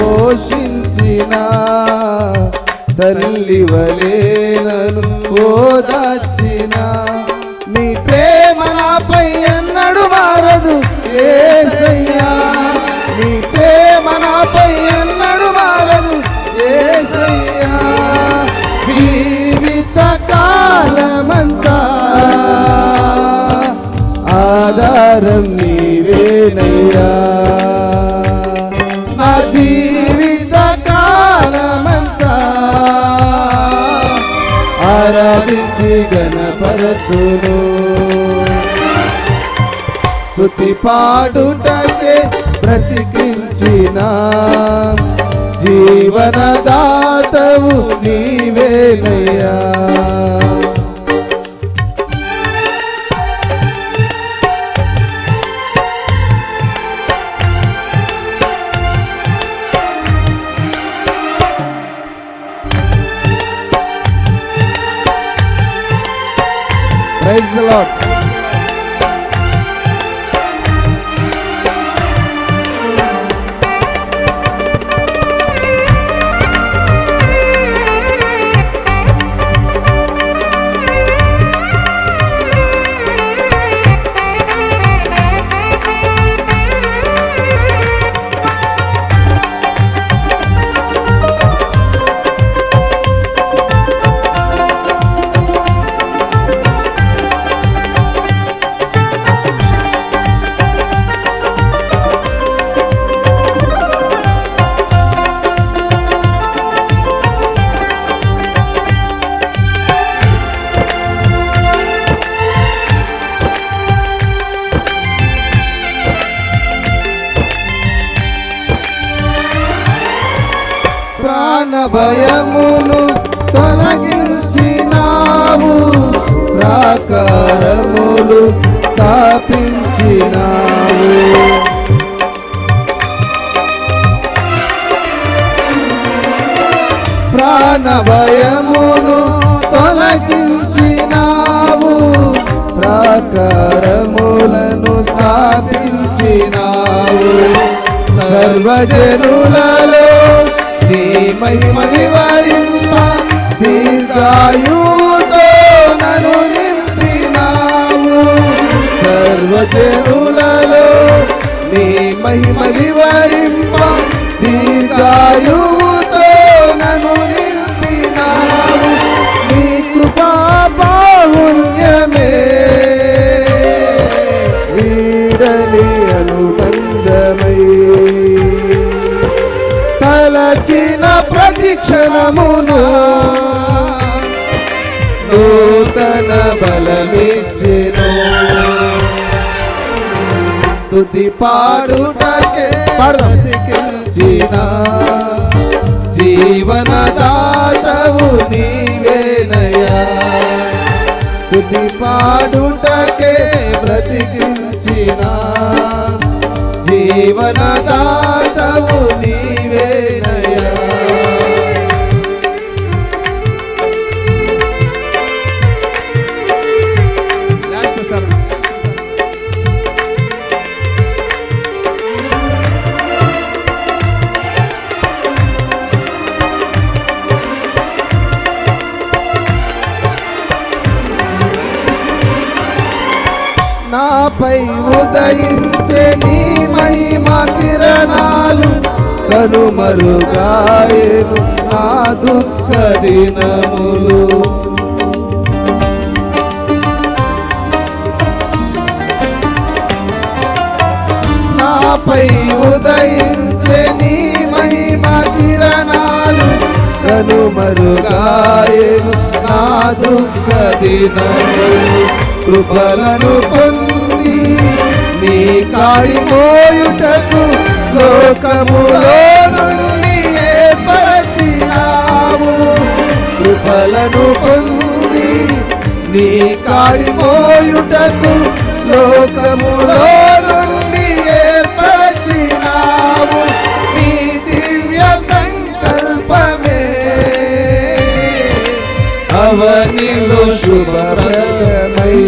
పోషించిన తల్లి వలేనను ఓదాచిన నీ ప్రేమ నాపై అన్నడు మారదు ఏసయ్యా. నీ ప్రేమ నాపై అన్నడు మారదు ఏసయ్యా. జీవిత కాలమంతా ఆధారం నీవేనయ్యా. ఆరాధించి గణపరతును స్థుతి పాడుటకే బ్రతికించిన. జీవనదాతవు నీవేనయ్యా. Praise the Lord. భయమును తొలగించినావు ప్రాకారములు స్థాపించినావు. ప్రాణ భయమును తొలగించినావు ప్రాకారములను స్థాపించినావు. సర్వజనులలో మహిమ వివరింప దీర్ఘాయువుతో నన్ను నింపినావు. సర్వజనులలో నీ మహిమ వివరింప దీర్ఘాయువుతో నన్ను నింపినావు. నీ కృపా బాహుల్యమే. వీడని అనుబంధమై తలచిన ప్రతిక్షణమును నూతన బలమిచ్చెను. స్తుతి పాడుటకే బ్రతికించిన జీవనదాతవు నీవేనయా స్తుతి పాడుటకే బ్రతికించిన జీవనదాతవు నీవేనయా పై ఉదయించే నీ మహిమ కిరణాలు కనుమరుగాయను నా దుఃఖ దినములు. నాపై ఉదయించే నీ మహిమ కిరణాలు కనుమరుగాయను నా దుఃఖ దినములు. కృపలను పొంది నీ కాడి మోయుటకు లోకములో నుండి ఏర్పరచినావు. కృపలను పొంది నీ కాడి మోయుటకు లోకములో నుండి ఏర్పరచినావు. నీ దివ్య సంకల్పమే. అవనిలో శుభప్రదమై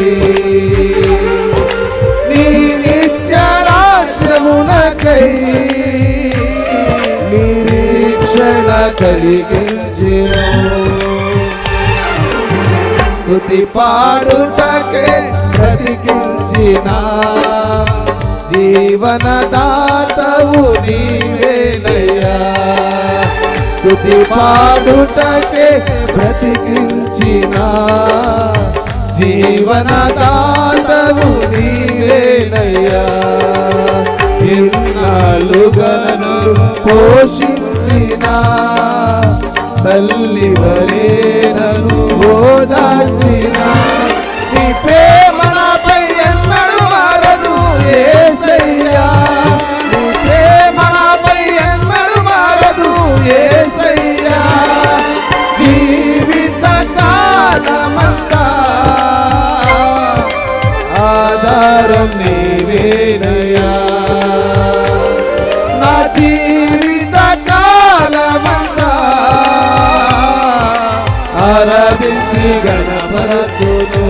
నిరీక్షణ రాజ్యమునకై స్థుతి పాడుటకే బ్రతికించిన జీవనదాతవు నీవేనయ్యా. స్థుతి పాడుటకే బ్రతికించిన జీవనదాతవు నీవేనయ్యా. ఇన్నాళ్ళుగా పోషించిన తల్లి వలే నన్ను ఓదార్చిన. నీ ప్రేమ ఆరాధించి గణపరతును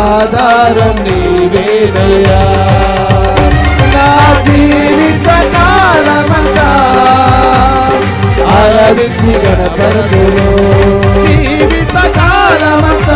ఆధారం నీవేనయ్యా. నా జీవిత కాలమంతా ఆరాధించి గణపరతును జీవిత కాలమంతా